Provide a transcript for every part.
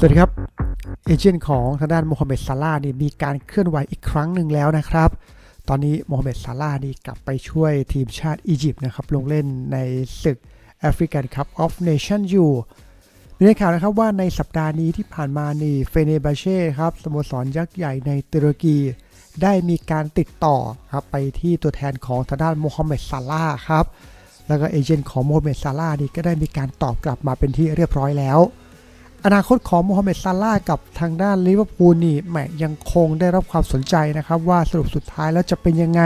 สวัสดีครับ เอเจนต์ของทางด้านโมฮัมเหม็ดซาลาห์นี่มีการเคลื่อนไหวอีกครั้งหนึ่งแล้วนะครับ ตอนนี้โมฮัมเหม็ดซาลาห์นี่กลับไปช่วยทีมชาติอียิปต์นะครับ ลงเล่นในศึกแอฟริกันคัพออฟเนชั่นอยู่มีในข่าวนะครับว่าในสัปดาห์นี้ที่ผ่านมานี่เฟเนบาเช่ครับสโมสรยักษ์ใหญ่ในตุรกีได้มีการติดต่อครับไปที่ตัวแทนของทางด้านโมฮัมเหม็ดซาลาห์ครับ แล้วก็เอเจนต์ของโมฮัมเหม็ดซาลาห์นี่ก็ได้มีการตอบกลับมาเป็นที่เรียบร้อยแล้ว อนาคตของโมฮัมเหม็ดซาลาห์กับทางด้านลิเวอร์พูลนี่แหมยังคงได้รับความสนใจนะครับว่าสรุปสุดท้ายแล้วจะเป็นยังไง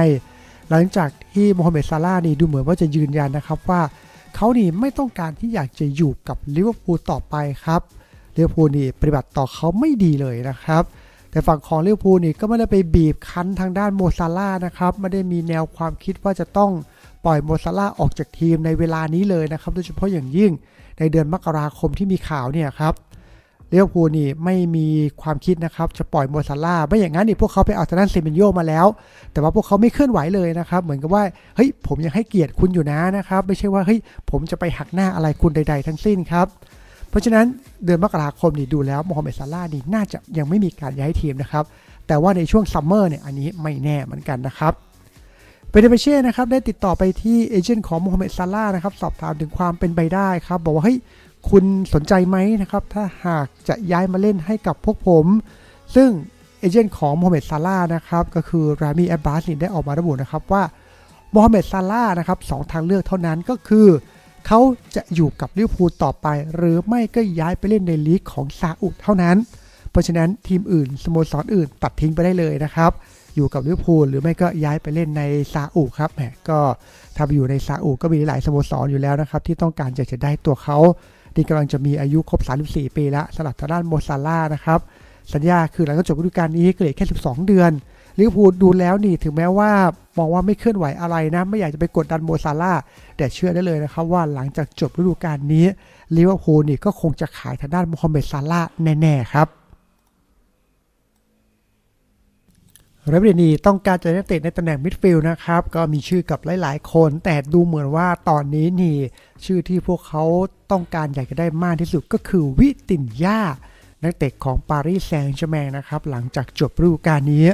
หลังจากที่โมฮัมเหม็ดซาลาห์นี่ดูเหมือนว่าจะยืนยันนะครับว่าเขานี่ไม่ต้องการที่อยากจะอยู่กับลิเวอร์พูลต่อไปครับลิเวอร์พูลนี่ปฏิบัติต่อเขาไม่ดีเลยนะครับแต่ฝั่งของลิเวอร์พูลนี่ก็ไม่ได้ไปบีบคั้นทางด้านโมซาลาห์นะครับไม่ได้มีแนวความคิดว่าจะต้อง ปล่อยโมซาลาออกจากทีมในเวลานี้เลยนะครับโดยเฉพาะอย่างยิ่งในเดือนมกราคมที่มีข่าวเนี่ยครับลิเวอร์พูลนี่ไม่มีความคิดนะครับจะปล่อยโมซาร่าไม่อย่างนั้นนี่พวกเขาไปเอาทางด้านเซเมนโยมาแล้ว แต่ว่าพวกเขาไม่เคลื่อนไหวเลยนะครับ เหมือนกับว่าเฮ้ยผมยังให้เกียรติคุณอยู่นะนะครับ ไม่ใช่ว่าเฮ้ยผมจะไปหักหน้าอะไรคุณใด ๆ ทั้งสิ้นครับเพราะฉะนั้นเดือนมกราคมนี่ดูแล้วโมฮัมเหม็ดซาร่านี่น่าจะยังไม่มีการย้ายทีมนะครับแต่ว่าในช่วงซัมเมอร์เนี่ยอันนี้ไม่แน่เหมือนกันนะครับ เปเดเปเช่นะครับได้ติดต่อไปที่เอเจนต์ของโมฮัมเหม็ดซาร่านะครับสอบถามถึงความเป็นไปได้ครับ บอกว่าเฮ้ยคุณสนใจไหมนะครับถ้าหากจะย้ายมาเล่นให้กับพวกผม ซึ่งเอเจนต์ของโมฮัมเหม็ดซาร่านะครับก็คือรามีแอบบาสนี่ได้ออกมาระบุนะครับว่าโมฮัมเหม็ดซาร่านะครับสองทางเลือกเท่านั้นก็คือเขาจะอยู่กับลิเวอร์พูลต่อไป หรือไม่ก็ย้ายไปเล่นในลีกของซาอุดเท่านั้น เพราะฉะนั้นทีมอื่นสโมสรอื่นตัดทิ้งไปได้เลยนะครับ อยู่กับลิเวอร์พูลหรือไม่ก็ย้ายไปเล่นในซาอุครับแหมก็ถ้าอยู่ในซาอุก็มีหลายสโมสรอยู่แล้วนะครับ ที่ต้องการจะจะได้ตัวเขาที่กำลังจะมีอายุครบ 34 ปีแล้วสำหรับทางด้านโมซาร่านะครับ สัญญาคือหลังจากจบฤดูกาลนี้เหลือแค่ 12 เดือนลิเวอร์พูลดูแล้วนี่ถึงแม้ว่ามองว่าไม่เคลื่อนไหวอะไรนะ ไม่อยากจะไปกดดันโมซาร่าแต่เชื่อได้เลยนะครับว่าหลังจากจบฤดูกาลนี้ลิเวอร์พูลนี่ก็คงจะขายทางด้านโมฮัมเหม็ดซาร่าแน่ๆครับ เรเบรนีต้องการจะนักเตะในตำแหน่งมิดฟิลด์นะครับ ก็มีชื่อกับหลาย ๆ คน แต่ดูเหมือนว่าตอนนี้นี่ ชื่อที่พวกเขาต้องการอยากจะได้มากที่สุดก็คือวิตินยานักเตะของปารีสแซงต์แชร์แมงนะครับ หลังจากจบฤดูกาลนี้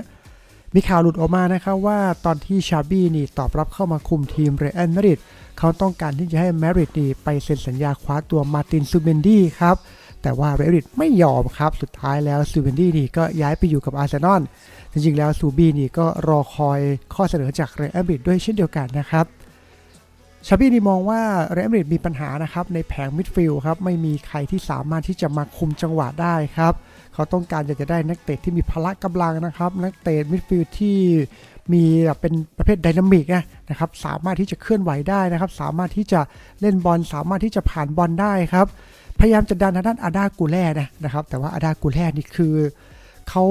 มีข่าวหลุดออกมานะครับว่าตอนที่ชาบี้นี่ตอบรับเข้ามาคุมทีมเรอัลมาดริดเขาต้องการที่จะให้แมริดนี่ไปเซ็นสัญญาคว้าตัวมาตินซูเบนดี้ครับ แต่ว่าเรอัลมาดริดไม่ยอมครับ สุดท้ายแล้วซูเบนดี้นี่ก็ย้ายไปอยู่กับอาร์เซนอลจริงๆแล้วซูบีนี่ก็รอคอยข้อเสนอจากเรอัลมาดริดด้วยเช่นเดียวกันนะครับชาบี้นี่มองว่าเรอัลมาดริดมีปัญหานะครับในแผงมิดฟิลด์ครับไม่มีใครที่สามารถที่จะมาคุมจังหวะได้ครับ เขาต้องการอยากจะได้นักเตะที่มีพละกำลังนะครับ นักเตะมิดฟิลด์ที่มีแบบเป็นประเภทไดนามิกนะครับสามารถที่จะเคลื่อนไหวได้นะครับ สามารถที่จะเล่นบอลสามารถที่จะผ่านบอลได้ครับ พยายามจะดันทางด้านอาดากูแล่นะนะครับ แต่ว่าอาดากูแล่นี่คือเขา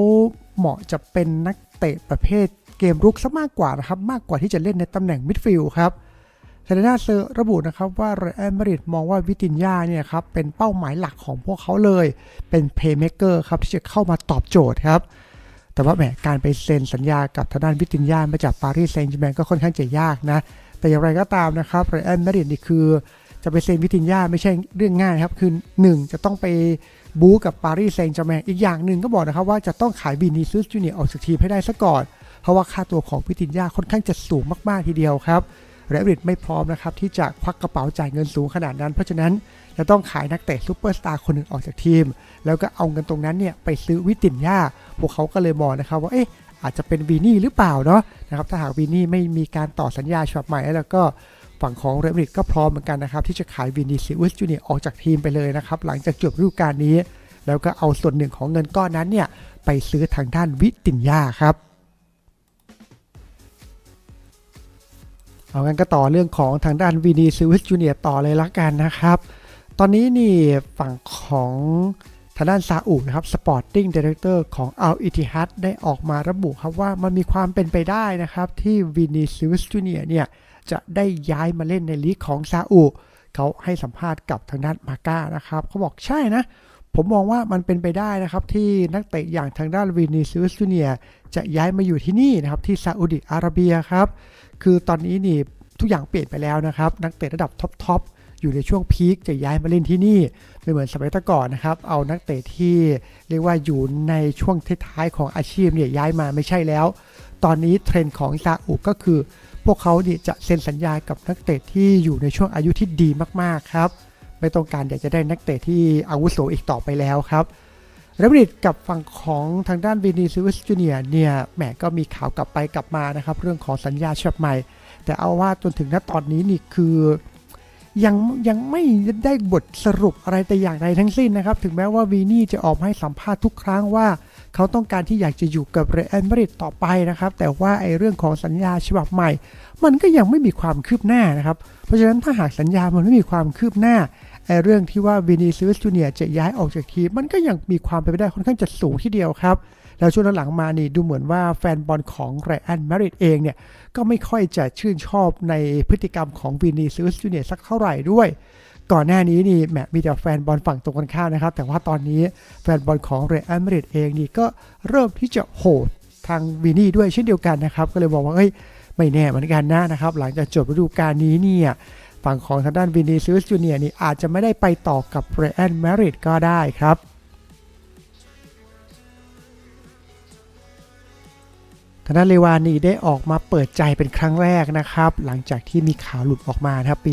เหมาะจะเป็นนักเตะประเภทเกมรุกซะมากกว่านะครับ มากกว่าที่จะเล่นในตำแหน่งมิดฟิลด์ครับเซเลนาเซอร์ระบุนะครับว่าเรอัลมาดริดมองว่าวิตินยาเนี่ยครับเป็นเป้าหมายหลักของพวกเขาเลย เป็นเพย์เม k เกอร์ครับที่จะเข้ามาตอบโจทย์ครับ แต่ว่าแหมการไปเซ็นสัญญากับทางด้านวิตินยามาจากปารีสแซงต์แชร์แมงก็ค่อนข้างจะยากนะ แต่อย่างไรก็ตามนะครับเรอัลมาดริดนี่คือ จะไปเซ็นวิตินยาไม่ใช่เรื่องง่ายครับ คือ 1 จะต้องไปบู๊กับปารีสแซงต์แชร์แมงอีกอย่างหนึ่งก็บอกนะครับว่าจะต้องขายบีนีซูสจูเนียออกจากทีมให้ได้ซะก่อน เพราะว่าค่าตัวของวิตินยาค่อนข้างจะสูงมากๆทีเดียวครับเรดริดไม่พร้อมนะครับที่จะควักกระเป๋าจ่ายเงินสูงขนาดนั้น เพราะฉะนั้นจะต้องขายนักเตะซูเปอร์สตาร์คนหนึ่งออกจากทีม แล้วก็เอาเงินตรงนั้นเนี่ยไปซื้อวิตินยาพวกเขาก็เลยมองนะครับว่าเอ๊ะอาจจะเป็นวีนี่หรือเปล่าเนาะนะครับถ้าหากวีนี่ไม่มีการต่อสัญญาฉบับใหม่แล้วก็ ฝั่งของเรอัลมาดริดก็พร้อมเหมือนกันนะครับ ที่จะขายวินิซิอุสจูเนียออกจากทีมไปเลยนะครับ หลังจากจบฤดูกาลนี้ แล้วก็เอาส่วนหนึ่งของเงินก้อนนั้นเนี่ยไปซื้อทางด้านวิตินยาครับเอางั้นก็ต่อเรื่องของทางด้านวีนีซิวิสจูเนียต่อเลยละกันนะครับ ตอนนี้นี่ฝั่งของทางด้านซาอุนะครับสปอร์ตติ้งดีเรคเตอร์ของอัลอิทิฮัดได้ออกมาระบุครับว่ามันมีความเป็นไปได้นะครับ ที่วีนีซิวิสจูเนียเนี่ย จะได้ย้ายมาเล่นในลีกของซาอุเขาให้สัมภาษณ์กับทางด้านมาก้านะครับเขาบอกใช่นะ ผมมองว่ามันเป็นไปได้นะครับ ที่นักเตะอย่างทางด้านวีนีซิวสจูเนียจะย้ายมาอยู่ที่นี่นะครับที่ซาอุดิอาระเบียครับคือตอนนี้นี่ทุกอย่างเปลี่ยนไปแล้วนะครับ นักเตะระดับท็อปทอยู่ในช่วงพีคจะย้ายมาเล่นที่นี่ไม่เหมือนสมัยต่ก่อนนะครับ เอานักเตะที่เรียกว่าอยู่ในช่วงท้ายๆของอาชีพเนี่ยย้ายมาไม่ใช่แล้ว ตอนนี้เทรนด์ของซาอุก็คือ พวกเขาเนี่ยจะเซ็นสัญญากับนักเตะที่อยู่ในช่วงอายุที่ดีมากๆครับไม่ต้องการอยากจะได้นักเตะที่อาวุโสอีกต่อไปแล้วครับเรอัลมาดริดกับฝั่งของทางด้านวินีซิอุสจูเนียร์เนี่ยแหมก็มีข่าวกลับไปกลับมานะครับ เรื่องของสัญญาฉบับใหม่ แต่เอาว่าจนถึงณตอนนี้นี่คือยังยังไม่ได้บทสรุปอะไรแต่อย่างใดทั้งสิ้นนะครับ ถึงแม้ว่าวีนี่จะออกให้สัมภาษณ์ทุกครั้งว่า เขาต้องการที่อยากจะอยู่กับเรอัลมาดริดต่อไปนะครับ แต่ว่าไอ้เรื่องของสัญญาฉบับใหม่ มันก็ยังไม่มีความคืบหน้านะครับ เพราะฉะนั้นถ้าหากสัญญามันไม่มีความคืบหน้าไอ้เรื่องที่ว่าวินีซิอุสจูเนียจะย้ายออกจากทีมมันก็ยังมีความเป็นไปได้ค่อนข้างจะสูงทีเดียวครับแล้วช่วงหลังๆมานี่ดูเหมือนว่าแฟนบอลของไรอันมาริดเองเนี่ย ก็ไม่ค่อยจะชื่นชอบในพฤติกรรมของวินีซิอุสจูเนียสักเท่าไหร่ด้วย ก่อนหน้านี้นี่แหมมีแต่แฟนบอลฝั่งตรงกันข้ามนะครับ แต่ว่าตอนนี้แฟนบอลของเรอัลมาดริดเองนี่ก็เริ่มที่จะโหดทางวินี่ด้วยเช่นเดียวกันนะครับ ก็เลยบอกว่าเอ้ยไม่แน่เหมือนกันนะนะครับ หลังจากจบฤดูกาลนี้เนี่ยฝั่งของทางด้านวินีซิอุสจูเนียนี่อาจจะไม่ได้ไปต่อกับเรอัลมาดริดก็ได้ครับ ทางด้านเลวานีได้ออกมาเปิดใจเป็นครั้งแรกนะครับ หลังจากที่มีข่าวหลุดออกมานะครับปี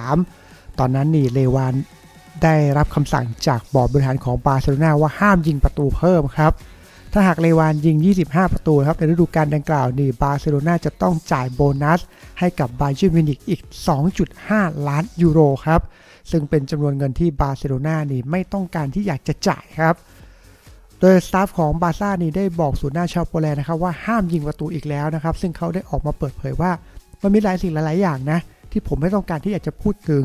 2022-2023 ตอนนั้นนี่เลวานได้รับคำสั่งจากบอร์ดบริหารของบาร์เซโลนาว่าห้ามยิงประตูเพิ่มครับ ถ้าหากเลวานยิง 25 ประตูครับในฤดูกาลดังกล่าวนี่บาร์เซโลนาจะต้องจ่ายโบนัส ให้กับบาเยิร์นมิวนิกอีก 2.5 ล้านยูโรครับ ซึ่งเป็นจำนวนเงินที่บาร์เซโลนานี่ไม่ต้องการที่อยากจะจ่ายครับ โดยสตาฟของบาร์ซ่านี่ได้บอกศูนย์หน้าชาวโปแลนด์นะครับว่าห้ามยิงประตูอีกแล้วนะครับ ซึ่งเขาได้ออกมาเปิดเผยว่า มันมีหลายสิ่งหลาย ๆ อย่างนะ ที่ผมไม่ต้องการที่อยากจะพูดถึง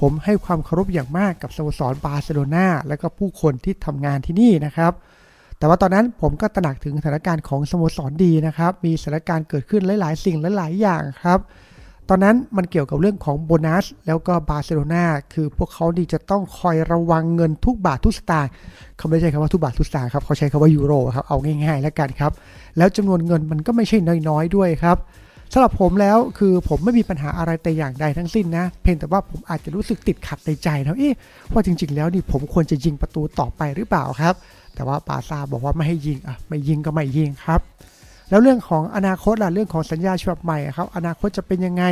ผมให้ความเคารพอย่างมากกับสโมสรบาร์เซโลนาและก็ผู้คนที่ทำงานที่นี่นะครับ แต่ว่าตอนนั้นผมก็ตระหนักถึงสถานการณ์ของสโมสรดีนะครับ มีสถานการณ์เกิดขึ้นหลาย ๆ สิ่งหลาย ๆ อย่างครับ ตอนนั้นมันเกี่ยวกับเรื่องของโบนัส แล้วก็บาร์เซโลนาคือพวกเขาดีจะต้องคอยระวังเงินทุกบาททุกสตางค์เขาไม่ใช้คำว่าทุกบาททุกสตางค์ครับเขาใช้คำว่ายูโรครับเอาง่ายๆแล้วกันครับ แล้วจำนวนเงินมันก็ไม่ใช่น้อยๆด้วยครับสำหรับผมแล้วคือผมไม่มีปัญหาอะไรแต่อย่างใดทั้งสิ้นนะ เพียงแต่ว่าผมอาจจะรู้สึกติดขัดในใจนะเอ๊ะว่าจริง ๆ แล้วนี่ผมควรจะยิงประตูต่อไปหรือเปล่าครับ แต่ว่าปาซาบอกว่าไม่ให้ยิงอะไม่ยิงก็ไม่ยิงครับ แล้วเรื่องของอนาคตล่ะเรื่องของสัญญาฉบับใหม่ครับอนาคตจะเป็นยังไง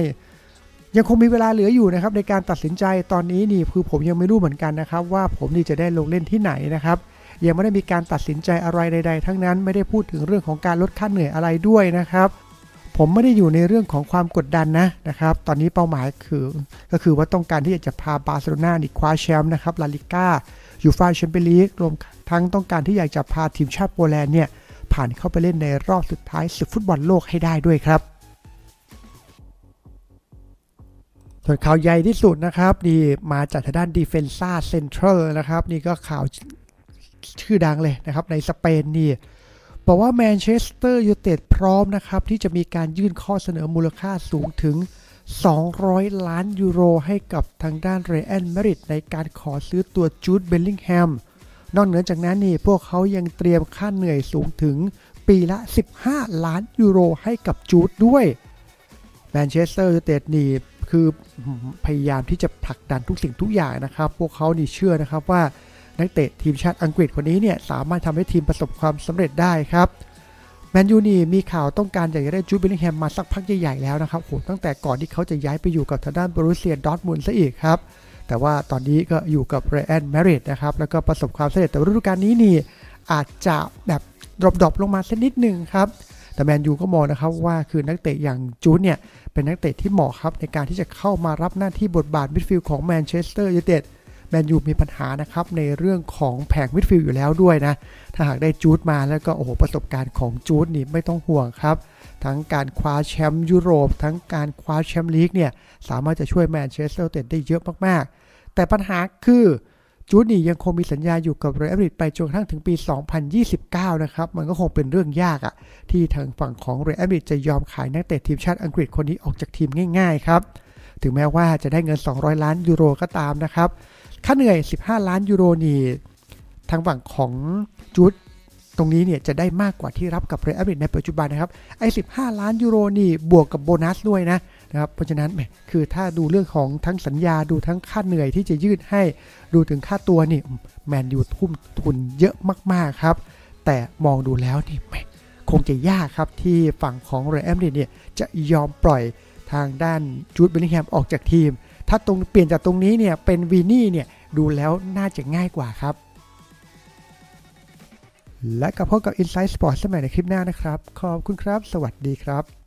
ยังคงมีเวลาเหลืออยู่นะครับในการตัดสินใจตอนนี้นี่คือผมยังไม่รู้เหมือนกันนะครับ ว่าผมนี่จะได้ลงเล่นที่ไหนนะครับยังไม่ได้มีการตัดสินใจอะไรใด ๆ ทั้งนั้นไม่ได้พูดถึงเรื่องของการลดค่าเหนื่อยอะไรด้วยนะครับ ผมไม่ได้อยู่ในเรื่องของความกดดันนะนะครับ ตอนนี้เป้าหมายคือก็คือว่าต้องการที่จะพาบาร์เซโลนาอีคว้าแชมป์นะครับลาลิก้ายูฟ่าแชมเปี้ยนลีกรวมทั้งต้องการที่อยากจะพาทีมชาติโปแลนด์เนี่ย ผ่านเข้าไปเล่นในรอบสุดท้ายศึกฟุตบอลโลกให้ได้ด้วยครับส่วนข่าวใหญ่ที่สุดนะครับนี่มาจากทางด้าน Defensa Central นะครับ นี่ก็ข่าวชื่อดังเลยนะครับในสเปนนี่บอกว่าแมนเชสเตอร์ยูไนเต็ดพร้อมนะครับ ที่จะมีการยื่นข้อเสนอมูลค่าสูงถึง 200 ล้านยูโรให้กับทางด้านเรอัลมาดริดในการขอซื้อตัวจูดเบลลิงแฮม นอกเหนือจากนั้นนี่พวกเขายังเตรียมค่าเหนื่อยสูงถึงปีละ 15 ล้านยูโรให้กับจูดด้วยแมนเชสเตอร์ยูไนเต็ดนี่คือพยายามที่จะผลักดันทุกสิ่งทุกอย่างนะครับ พวกเขานี่เชื่อนะครับว่านักเตะทีมชาติอังกฤษคนนี้เนี่ยสามารถทำให้ทีมประสบความสำเร็จได้ครับแมนยูนี่มีข่าวต้องการอยากจะได้จูดเบลลิงแฮมมาสักพักใหญ่ๆแล้วนะครับโหตั้งแต่ก่อนที่เขาจะย้ายไปอยู่กับทางด้านบรูเซียดอทมุนซะอีกครับ แต่ว่าตอนนี้ก็อยู่กับเรอันแมริดนะครับ แล้วก็ประสบความสำเร็จแต่ฤดูกาลนี้นี่อาจจะแบบดรอปลงมาสักนิดหนึ่งครับ แต่แมนยูก็มองนะครับว่าคือนักเตะอย่างจูดเนี่ย เป็นนักเตะที่เหมาะครับในการที่จะเข้ามารับหน้าที่บทบาทมิดฟิลด์ของแมนเชสเตอร์ยูไนเต็ดแมนยูมีปัญหานะครับในเรื่องของแผงมิดฟิลด์อยู่แล้วด้วยนะ ถ้าหากได้จูดมาแล้วก็โอ้โหประสบการณ์ของจูดนี่ไม่ต้องห่วงครับ ทั้งการคว้าแชมป์ยุโรป ทั้งการคว้าแชมป์ลีกเนี่ยสามารถจะช่วยแมนเชสเตอร์เต็ดได้เยอะมากๆ แต่ปัญหาคือจูดนี่ยังคงมีสัญญาอยู่กับเรอัลมาดริดไปจนกระทั่งถึงปี 2029 นะครับ มันก็คงเป็นเรื่องยากอะ่ะที่ทางฝั่งของเรอัลมาดริดจะยอมขายนักเตะทีมชาติอังกฤษคนนี้ออกจากทีมง่ายๆครับ ถึงแม้ว่าจะได้เงิน 200 ล้านยูโรก็ตามนะครับ ค่าเหนื่อย 15 ล้านยูโรนี่ทางฝั่งของจูด ตรงนี้เนี่ยจะได้มากกว่าที่รับกับเรอัลมาดริดในปัจจุบันนะครับไอ้15 ล้านยูโรนี่บวกกับโบนัสด้วยนะนะครับเพราะฉะนั้นแหมคือถ้าดูเรื่องของทั้งสัญญาดูทั้งค่าเหนื่อยที่จะยืดให้ดูถึงค่าตัวนี่แมนยูทุ่มทุนเยอะมากๆครับ แต่มองดูแล้วนี่แหมคงจะยากครับที่ฝั่งของเรอัลมาดริดเนี่ยจะยอมปล่อยทางด้านจูดเบลลิงแฮมออกจากทีม ถ้าตรงเปลี่ยนจากตรงนี้เนี่ยเป็นวีนี่เนี่ยดูแล้วน่าจะง่ายกว่าครับ และกับพบกับ Inside Sport สมัยในคลิปหน้านะครับ ขอบคุณครับ สวัสดีครับ